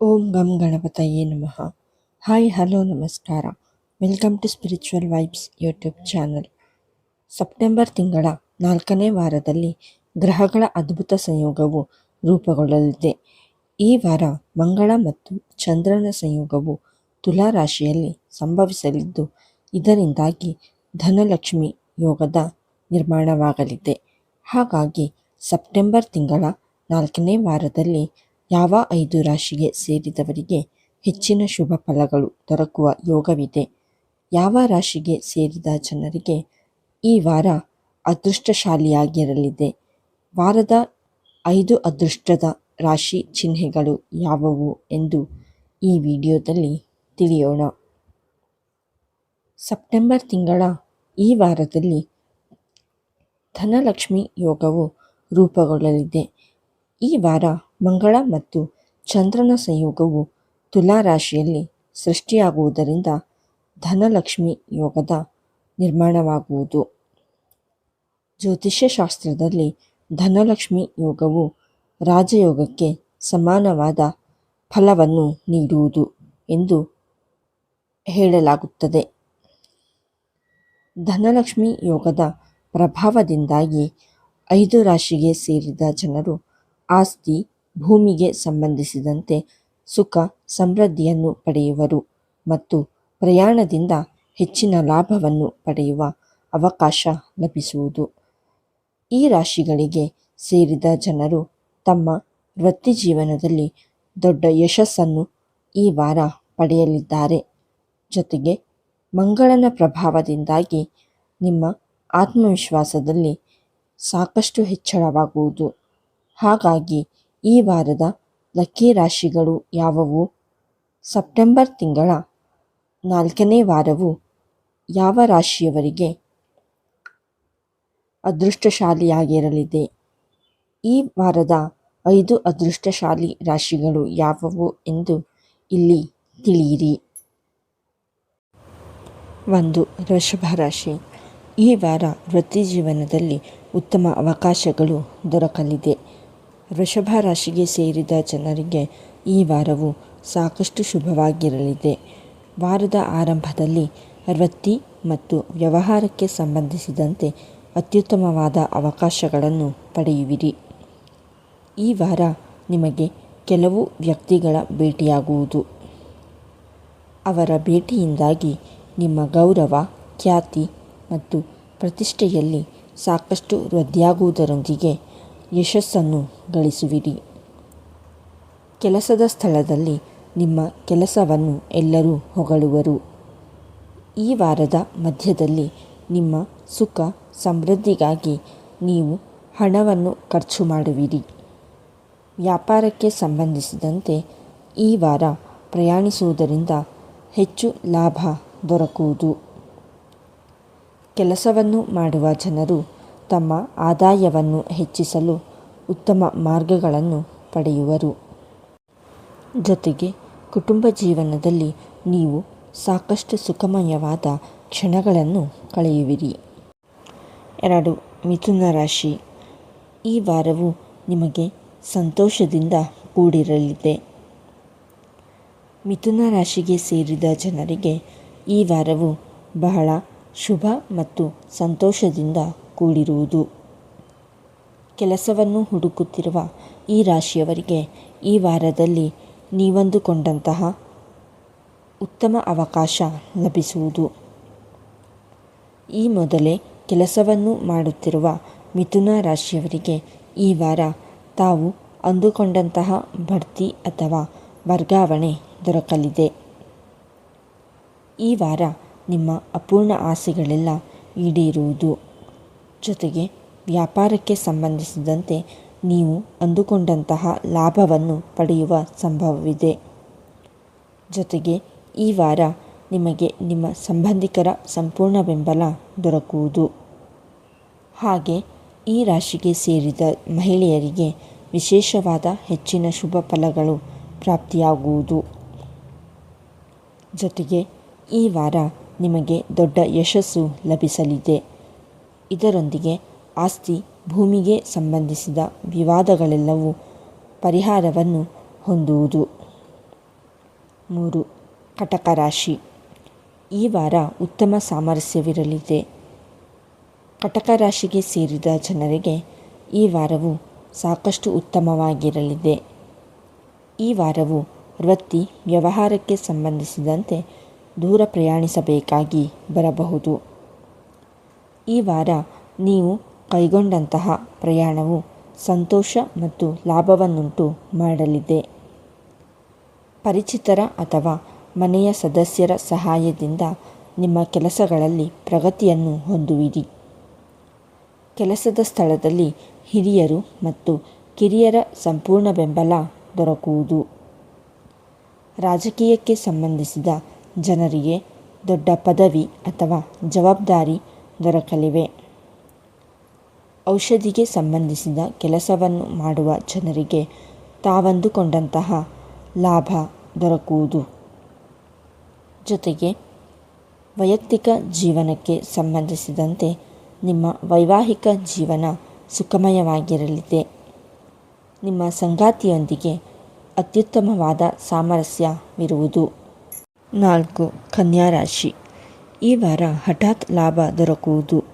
ಓಂ ಗಂ ಗಣಪತಯೇ ನಮಃ. ಹಾಯ್, ಹಲೋ, ನಮಸ್ಕಾರ. Welcome to spiritual vibes YouTube channel. September ತಿಂಗಳ ನಾಲ್ಕನೇ ವಾರದಲ್ಲಿ ಗ್ರಹಗಳ ಅದ್ಭುತ ಸಂಯೋಗವು ರೂಪುಗೊಳ್ಳಲಿದೆ. ಈ ವಾರ ಮಂಗಳ ಮತ್ತು ಚಂದ್ರನ ಸಂಯೋಗವು ತುಲಾ ರಾಶಿಯಲ್ಲಿ ಸಂಭವಿಸಲಿದ್ದು, ಇದರಿಂದಾಗಿ ಧನಲಕ್ಷ್ಮಿ ಯೋಗದ ನಿರ್ಮಾಣವಾಗಲಿದೆ. ಹಾಗಾಗಿ ಸೆಪ್ಟೆಂಬರ್ ತಿಂಗಳ ನಾಲ್ಕನೇ ವಾರದಲ್ಲಿ ಯಾವ ಐದು ರಾಶಿಗೆ ಸೇರಿದವರಿಗೆ ಹೆಚ್ಚಿನ ಶುಭ ಫಲಗಳು ದೊರಕುವ ಯೋಗವಿದೆ. ಯಾವ ರಾಶಿಗೆ ಸೇರಿದ ಜನರಿಗೆ ಈ ವಾರ ಅದೃಷ್ಟಶಾಲಿಯಾಗಿರಲಿದೆ. ವಾರದ ಐದು ಅದೃಷ್ಟದ ರಾಶಿ ಚಿಹ್ನೆಗಳು ಯಾವುವು ಎಂದು ಈ ವಿಡಿಯೋದಲ್ಲಿ ತಿಳಿಯೋಣ. ಸೆಪ್ಟೆಂಬರ್ ತಿಂಗಳ ಈ ವಾರದಲ್ಲಿ ಧನಲಕ್ಷ್ಮಿ ಯೋಗವು ರೂಪುಗೊಳ್ಳಲಿದೆ. ಈ ವಾರ ಮಂಗಳ ಮತ್ತು ಚಂದ್ರನ ಸಂಯೋಗವು ತುಲಾ ರಾಶಿಯಲ್ಲಿ ಸೃಷ್ಟಿಯಾಗುವುದರಿಂದ ಧನಲಕ್ಷ್ಮಿ ಯೋಗದ ನಿರ್ಮಾಣವಾಗುವುದು. ಜ್ಯೋತಿಷ್ಯಶಾಸ್ತ್ರದಲ್ಲಿ ಧನಲಕ್ಷ್ಮಿ ಯೋಗವು ರಾಜಯೋಗಕ್ಕೆ ಸಮಾನವಾದ ಫಲವನ್ನು ನೀಡುವುದು ಎಂದು ಹೇಳಲಾಗುತ್ತದೆ. ಧನಲಕ್ಷ್ಮಿ ಯೋಗದ ಪ್ರಭಾವದಿಂದಾಗಿ ಐದು ರಾಶಿಗೆ ಸೇರಿದ ಜನರು ಆಸ್ತಿ ಭೂಮಿಗೆ ಸಂಬಂಧಿಸಿದಂತೆ ಸುಖ, ಸಮೃದ್ಧಿಯನ್ನು ಪಡೆಯುವರು ಮತ್ತು ಪ್ರಯಾಣದಿಂದ ಹೆಚ್ಚಿನ ಲಾಭವನ್ನು ಪಡೆಯುವ ಅವಕಾಶ ಲಭಿಸುವುದು. ಈ ರಾಶಿಗಳಿಗೆ ಸೇರಿದ ಜನರು ತಮ್ಮ ವೃತ್ತಿ ಜೀವನದಲ್ಲಿ ದೊಡ್ಡ ಯಶಸ್ಸನ್ನು ಈ ವಾರ ಪಡೆಯಲಿದ್ದಾರೆ. ಜೊತೆಗೆ ಮಂಗಳನ ಪ್ರಭಾವದಿಂದಾಗಿ ನಿಮ್ಮ ಆತ್ಮವಿಶ್ವಾಸದಲ್ಲಿ ಸಾಕಷ್ಟು ಹೆಚ್ಚಳವಾಗುವುದು. ಹಾಗಾಗಿ ಈ ವಾರದ ಲಕ್ಕಿ ರಾಶಿಗಳು ಯಾವುವು? ಸೆಪ್ಟೆಂಬರ್ ತಿಂಗಳ ನಾಲ್ಕನೇ ವಾರವು ಯಾವ ರಾಶಿಯವರಿಗೆ ಅದೃಷ್ಟಶಾಲಿಯಾಗಿರಲಿದೆ? ಈ ವಾರದ ಐದು ಅದೃಷ್ಟಶಾಲಿ ರಾಶಿಗಳು ಯಾವುವು ಎಂದು ಇಲ್ಲಿ ತಿಳಿಯಿರಿ. ಒಂದು, ವೃಷಭ ರಾಶಿ. ಈ ವಾರ ವೃತ್ತಿ ಜೀವನದಲ್ಲಿ ಉತ್ತಮ ಅವಕಾಶಗಳು ದೊರಕಲಿದೆ. ವೃಷಭ ರಾಶಿಗೆ ಸೇರಿದ ಜನರಿಗೆ ಈ ವಾರವು ಸಾಕಷ್ಟು ಶುಭವಾಗಿರಲಿದೆ. ವಾರದ ಆರಂಭದಲ್ಲಿ ವೃತ್ತಿ ಮತ್ತು ವ್ಯವಹಾರಕ್ಕೆ ಸಂಬಂಧಿಸಿದಂತೆ ಅತ್ಯುತ್ತಮವಾದ ಅವಕಾಶಗಳನ್ನು ಪಡೆಯುವಿರಿ. ಈ ವಾರ ನಿಮಗೆ ಕೆಲವು ವ್ಯಕ್ತಿಗಳ ಭೇಟಿಯಾಗುವುದು. ಅವರ ಭೇಟಿಯಿಂದಾಗಿ ನಿಮ್ಮ ಗೌರವ, ಖ್ಯಾತಿ ಮತ್ತು ಪ್ರತಿಷ್ಠೆಯಲ್ಲಿ ಸಾಕಷ್ಟು ವೃದ್ಧಿಯಾಗುವುದರೊಂದಿಗೆ ಯಶಸ್ಸನ್ನು ಗಳಿಸುವಿರಿ. ಕೆಲಸದ ಸ್ಥಳದಲ್ಲಿ ನಿಮ್ಮ ಕೆಲಸವನ್ನು ಎಲ್ಲರೂ ಹೊಗಳುವರು. ಈ ವಾರದ ಮಧ್ಯದಲ್ಲಿ ನಿಮ್ಮ ಸುಖ ಸಮೃದ್ಧಿಗಾಗಿ ನೀವು ಹಣವನ್ನು ಖರ್ಚು ಮಾಡುವಿರಿ. ವ್ಯಾಪಾರಕ್ಕೆ ಸಂಬಂಧಿಸಿದಂತೆ ಈ ವಾರ ಪ್ರಯಾಣಿಸುವುದರಿಂದ ಹೆಚ್ಚು ಲಾಭ ದೊರಕುವುದು. ಕೆಲಸವನ್ನು ಮಾಡುವ ಜನರು ತಮ್ಮ ಆದಾಯವನ್ನು ಹೆಚ್ಚಿಸಲು ಉತ್ತಮ ಮಾರ್ಗಗಳನ್ನು ಪಡೆಯುವರು. ಜೊತೆಗೆ ಕುಟುಂಬ ಜೀವನದಲ್ಲಿ ನೀವು ಸಾಕಷ್ಟು ಸುಖಮಯವಾದ ಕ್ಷಣಗಳನ್ನು ಕಳೆಯುವಿರಿ. ಎರಡು, ಮಿಥುನ ರಾಶಿ. ಈ ವಾರವು ನಿಮಗೆ ಸಂತೋಷದಿಂದ ಕೂಡಿರಲಿದೆ. ಮಿಥುನ ರಾಶಿಗೆ ಸೇರಿದ ಜನರಿಗೆ ಈ ವಾರವು ಬಹಳ ಶುಭ ಮತ್ತು ಸಂತೋಷದಿಂದ ಕೂಡಿರುವುದು. ಕೆಲಸವನ್ನು ಹುಡುಕುತ್ತಿರುವ ಈ ರಾಶಿಯವರಿಗೆ ಈ ವಾರದಲ್ಲಿ ನೀವಂದುಕೊಂಡಂತಹ ಉತ್ತಮ ಅವಕಾಶ ಲಭಿಸುವುದು. ಈ ಮೊದಲೇ ಕೆಲಸವನ್ನು ಮಾಡುತ್ತಿರುವ ಮಿಥುನ ರಾಶಿಯವರಿಗೆ ಈ ವಾರ ತಾವು ಅಂದುಕೊಂಡಂತಹ ಬಡ್ತಿ ಅಥವಾ ವರ್ಗಾವಣೆ ದೊರಕಲಿದೆ. ಈ ವಾರ ನಿಮ್ಮ ಅಪೂರ್ಣ ಆಸೆಗಳೆಲ್ಲ ಈಡೇರುವುದು. ಜೊತೆಗೆ ವ್ಯಾಪಾರಕ್ಕೆ ಸಂಬಂಧಿಸಿದಂತೆ ನೀವು ಅಂದುಕೊಂಡಂತಹ ಲಾಭವನ್ನು ಪಡೆಯುವ ಸಂಭವವಿದೆ. ಜೊತೆಗೆ ಈ ವಾರ ನಿಮಗೆ ನಿಮ್ಮ ಸಂಬಂಧಿಕರ ಸಂಪೂರ್ಣ ಬೆಂಬಲ ದೊರಕುವುದು. ಹಾಗೆ ಈ ರಾಶಿಗೆ ಸೇರಿದ ಮಹಿಳೆಯರಿಗೆ ವಿಶೇಷವಾದ ಹೆಚ್ಚಿನ ಶುಭ ಫಲಗಳು ಪ್ರಾಪ್ತಿಯಾಗುವುದು. ಜೊತೆಗೆ ಈ ವಾರ ನಿಮಗೆ ದೊಡ್ಡ ಯಶಸ್ಸು ಲಭಿಸಲಿದೆ. ಇದರೊಂದಿಗೆ ಆಸ್ತಿ ಭೂಮಿಗೆ ಸಂಬಂಧಿಸಿದ ವಿವಾದಗಳೆಲ್ಲವೂ ಪರಿಹಾರವನ್ನು ಹೊಂದುವುದು. ಮೂರು, ಕಟಕ ರಾಶಿ. ಈ ವಾರ ಉತ್ತಮ ಸಾಮರಸ್ಯವಿರಲಿದೆ. ಕಟಕ ರಾಶಿಗೆ ಸೇರಿದ ಜನರಿಗೆ ಈ ವಾರವು ಸಾಕಷ್ಟು ಉತ್ತಮವಾಗಿರಲಿದೆ. ಈ ವಾರವು ವೃತ್ತಿ ವ್ಯವಹಾರಕ್ಕೆ ಸಂಬಂಧಿಸಿದಂತೆ ದೂರ ಪ್ರಯಾಣಿಸಬೇಕಾಗಿ ಬರಬಹುದು. ಈ ವಾರ ನೀವು ಕೈಗೊಂಡಂತಹ ಪ್ರಯಾಣವು ಸಂತೋಷ ಮತ್ತು ಲಾಭವನ್ನುಂಟು ಮಾಡಲಿದೆ. ಪರಿಚಿತರ ಅಥವಾ ಮನೆಯ ಸದಸ್ಯರ ಸಹಾಯದಿಂದ ನಿಮ್ಮ ಕೆಲಸಗಳಲ್ಲಿ ಪ್ರಗತಿಯನ್ನು ಹೊಂದುವಿರಿ. ಕೆಲಸದ ಸ್ಥಳದಲ್ಲಿ ಹಿರಿಯರು ಮತ್ತು ಕಿರಿಯರ ಸಂಪೂರ್ಣ ಬೆಂಬಲ ದೊರಕುವುದು. ರಾಜಕೀಯಕ್ಕೆ ಸಂಬಂಧಿಸಿದ ಜನರಿಗೆ ದೊಡ್ಡ ಪದವಿ ಅಥವಾ ಜವಾಬ್ದಾರಿ ದೊರಕಲಿವೆ. ಔಷಧಿಗೆ ಸಂಬಂಧಿಸಿದ ಕೆಲಸವನ್ನು ಮಾಡುವ ಜನರಿಗೆ ತಾವಂದುಕೊಂಡಂತಹ ಲಾಭ ದೊರಕುವುದು. ಜೊತೆಗೆ ವೈಯಕ್ತಿಕ ಜೀವನಕ್ಕೆ ಸಂಬಂಧಿಸಿದಂತೆ ನಿಮ್ಮ ವೈವಾಹಿಕ ಜೀವನ ಸುಖಮಯವಾಗಿರಲಿದೆ. ನಿಮ್ಮ ಸಂಗಾತಿಯೊಂದಿಗೆ ಅತ್ಯುತ್ತಮವಾದ ಸಾಮರಸ್ಯವಿರುವುದು. ನಾಲ್ಕು ಕನ್ಯಾ ರಾಶಿ ಈ ವಾರ ಹಠಾತ್ ಲಾಭ ದೊರಕುವುದು.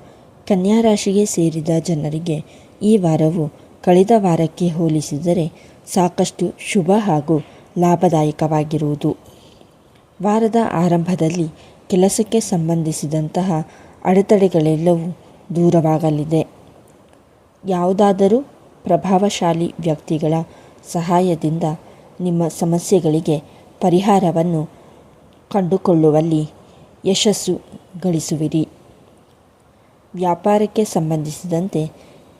ಕನ್ಯಾ ರಾಶಿಗೆ ಸೇರಿದ ಜನರಿಗೆ ಈ ವಾರವು ಕಳೆದ ವಾರಕ್ಕೆ ಹೋಲಿಸಿದರೆ ಸಾಕಷ್ಟು ಶುಭ ಹಾಗೂ ಲಾಭದಾಯಕವಾಗಿರುವುದು. ವಾರದ ಆರಂಭದಲ್ಲಿ ಕೆಲಸಕ್ಕೆ ಸಂಬಂಧಿಸಿದಂತಹ ಅಡೆತಡೆಗಳೆಲ್ಲವೂ ದೂರವಾಗಲಿದೆ. ಯಾವುದಾದರೂ ಪ್ರಭಾವಶಾಲಿ ವ್ಯಕ್ತಿಗಳ ಸಹಾಯದಿಂದ ನಿಮ್ಮ ಸಮಸ್ಯೆಗಳಿಗೆ ಪರಿಹಾರವನ್ನು ಕಂಡುಕೊಳ್ಳುವಲ್ಲಿ ಯಶಸ್ಸು ಗಳಿಸುವಿರಿ ವ್ಯಾಪಾರಕ್ಕೆ ಸಂಬಂಧಿಸಿದಂತೆ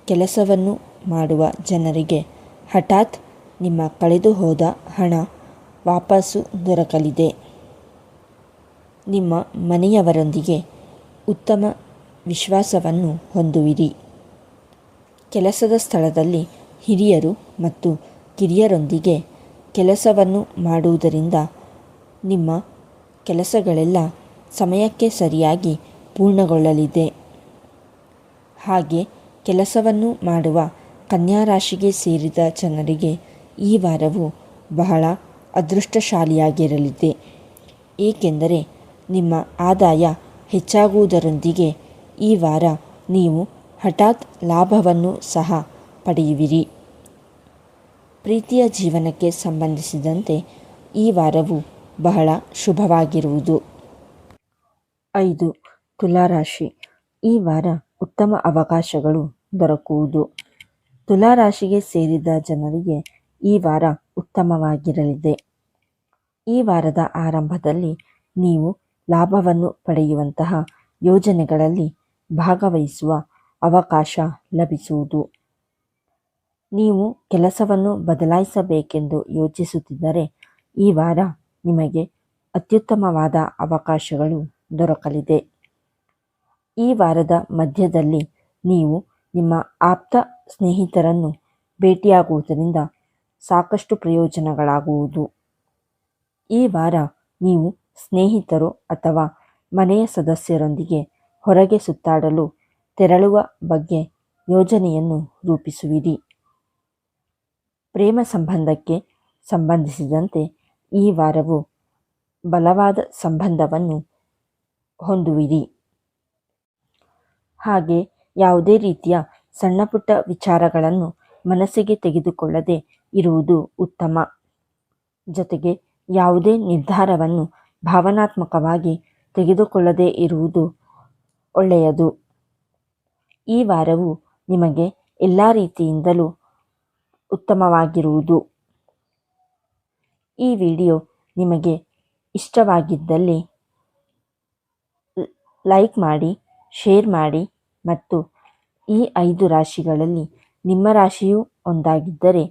ಕೆಲಸವನ್ನು ಮಾಡುವ ಜನರಿಗೆ ಹಠಾತ್ ನಿಮ್ಮ ಕಳೆದು ಹೋದ ಹಣ ವಾಪಸ್ಸು ದೊರಕಲಿದೆ. ನಿಮ್ಮ ಮನೆಯವರೊಂದಿಗೆ ಉತ್ತಮ ವಿಶ್ವಾಸವನ್ನು ಹೊಂದುವಿರಿ. ಕೆಲಸದ ಸ್ಥಳದಲ್ಲಿ ಹಿರಿಯರು ಮತ್ತು ಕಿರಿಯರೊಂದಿಗೆ ಕೆಲಸವನ್ನು ಮಾಡುವುದರಿಂದ ನಿಮ್ಮ ಕೆಲಸಗಳೆಲ್ಲ ಸಮಯಕ್ಕೆ ಸರಿಯಾಗಿ ಪೂರ್ಣಗೊಳ್ಳಲಿದೆ. ಹಾಗೆ ಕೆಲಸವನ್ನು ಮಾಡುವ ಕನ್ಯಾ ರಾಶಿಗೆ ಸೇರಿದ ಜನರಿಗೆ ಈ ವಾರವು ಬಹಳ ಅದೃಷ್ಟಶಾಲಿಯಾಗಿರಲಿದೆ. ಏಕೆಂದರೆ ನಿಮ್ಮ ಆದಾಯ ಹೆಚ್ಚಾಗುವುದರೊಂದಿಗೆ ಈ ವಾರ ನೀವು ಹಠಾತ್ ಲಾಭವನ್ನು ಸಹ ಪಡೆಯುವಿರಿ. ಪ್ರೀತಿಯ ಜೀವನಕ್ಕೆ ಸಂಬಂಧಿಸಿದಂತೆ ಈ ವಾರವು ಬಹಳ ಶುಭವಾಗಿರುವುದು. ಐದು. ತುಲಾರಾಶಿ. ಈ ವಾರ ಉತ್ತಮ ಅವಕಾಶಗಳು ದೊರಕುವುದು. ತುಲಾರಾಶಿಗೆ ಸೇರಿದ ಜನರಿಗೆ ಈ ವಾರ ಉತ್ತಮವಾಗಿರಲಿದೆ. ಈ ವಾರದ ಆರಂಭದಲ್ಲಿ ನೀವು ಲಾಭವನ್ನು ಪಡೆಯುವಂತಹ ಯೋಜನೆಗಳಲ್ಲಿ ಭಾಗವಹಿಸುವ ಅವಕಾಶ ಲಭಿಸುವುದು. ನೀವು ಕೆಲಸವನ್ನು ಬದಲಾಯಿಸಬೇಕೆಂದು ಯೋಚಿಸುತ್ತಿದ್ದರೆ ಈ ವಾರ ನಿಮಗೆ ಅತ್ಯುತ್ತಮವಾದ ಅವಕಾಶಗಳು ದೊರಕಲಿದೆ. ಈ ವಾರದ ಮಧ್ಯದಲ್ಲಿ ನೀವು ನಿಮ್ಮ ಆಪ್ತ ಸ್ನೇಹಿತರನ್ನು ಭೇಟಿಯಾಗುವುದರಿಂದ ಸಾಕಷ್ಟು ಪ್ರಯೋಜನಗಳಾಗುವುದು. ಈ ವಾರ ನೀವು ಸ್ನೇಹಿತರು ಅಥವಾ ಮನೆಯ ಸದಸ್ಯರೊಂದಿಗೆ ಹೊರಗೆ ಸುತ್ತಾಡಲು ತೆರಳುವ ಬಗ್ಗೆ ಯೋಜನೆಯನ್ನು ರೂಪಿಸುವಿರಿ. ಪ್ರೇಮ ಸಂಬಂಧಕ್ಕೆ ಸಂಬಂಧಿಸಿದಂತೆ ಈ ವಾರವು ಬಲವಾದ ಸಂಬಂಧವನ್ನು ಹೊಂದುವಿರಿ. ಹಾಗೆ ಯಾವುದೇ ರೀತಿಯ ಸಣ್ಣಪುಟ್ಟ ವಿಚಾರಗಳನ್ನು ಮನಸ್ಸಿಗೆ ತೆಗೆದುಕೊಳ್ಳದೆ ಇರುವುದು ಉತ್ತಮ. ಜೊತೆಗೆ ಯಾವುದೇ ನಿರ್ಧಾರವನ್ನು ಭಾವನಾತ್ಮಕವಾಗಿ ತೆಗೆದುಕೊಳ್ಳದೇ ಇರುವುದು ಒಳ್ಳೆಯದು. ಈ ವಾರವು ನಿಮಗೆ ಎಲ್ಲ ರೀತಿಯಿಂದಲೂ ಉತ್ತಮವಾಗಿರುವುದು. ಈ ವಿಡಿಯೋ ನಿಮಗೆ ಇಷ್ಟವಾಗಿದ್ದಲ್ಲಿ ಲೈಕ್ ಮಾಡಿ ಶೇರ್ ಮಾಡಿ ಮತ್ತು ಈ ಐದು ರಾಶಿಗಳಲ್ಲಿ ನಿಮ್ಮ ರಾಶಿಯೂ ಒಂದಾಗಿದ್ದರೆ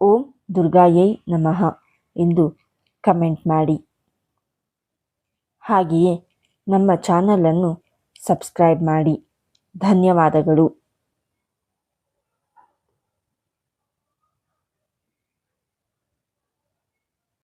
ಓಂ ದುರ್ಗಾಯೈ ನಮಃ ಎಂದು ಕಮೆಂಟ್ ಮಾಡಿ. ಹಾಗೆಯೇ ನಮ್ಮ ಚಾನಲನ್ನು ಸಬ್ಸ್ಕ್ರೈಬ್ ಮಾಡಿ. ಧನ್ಯವಾದಗಳು.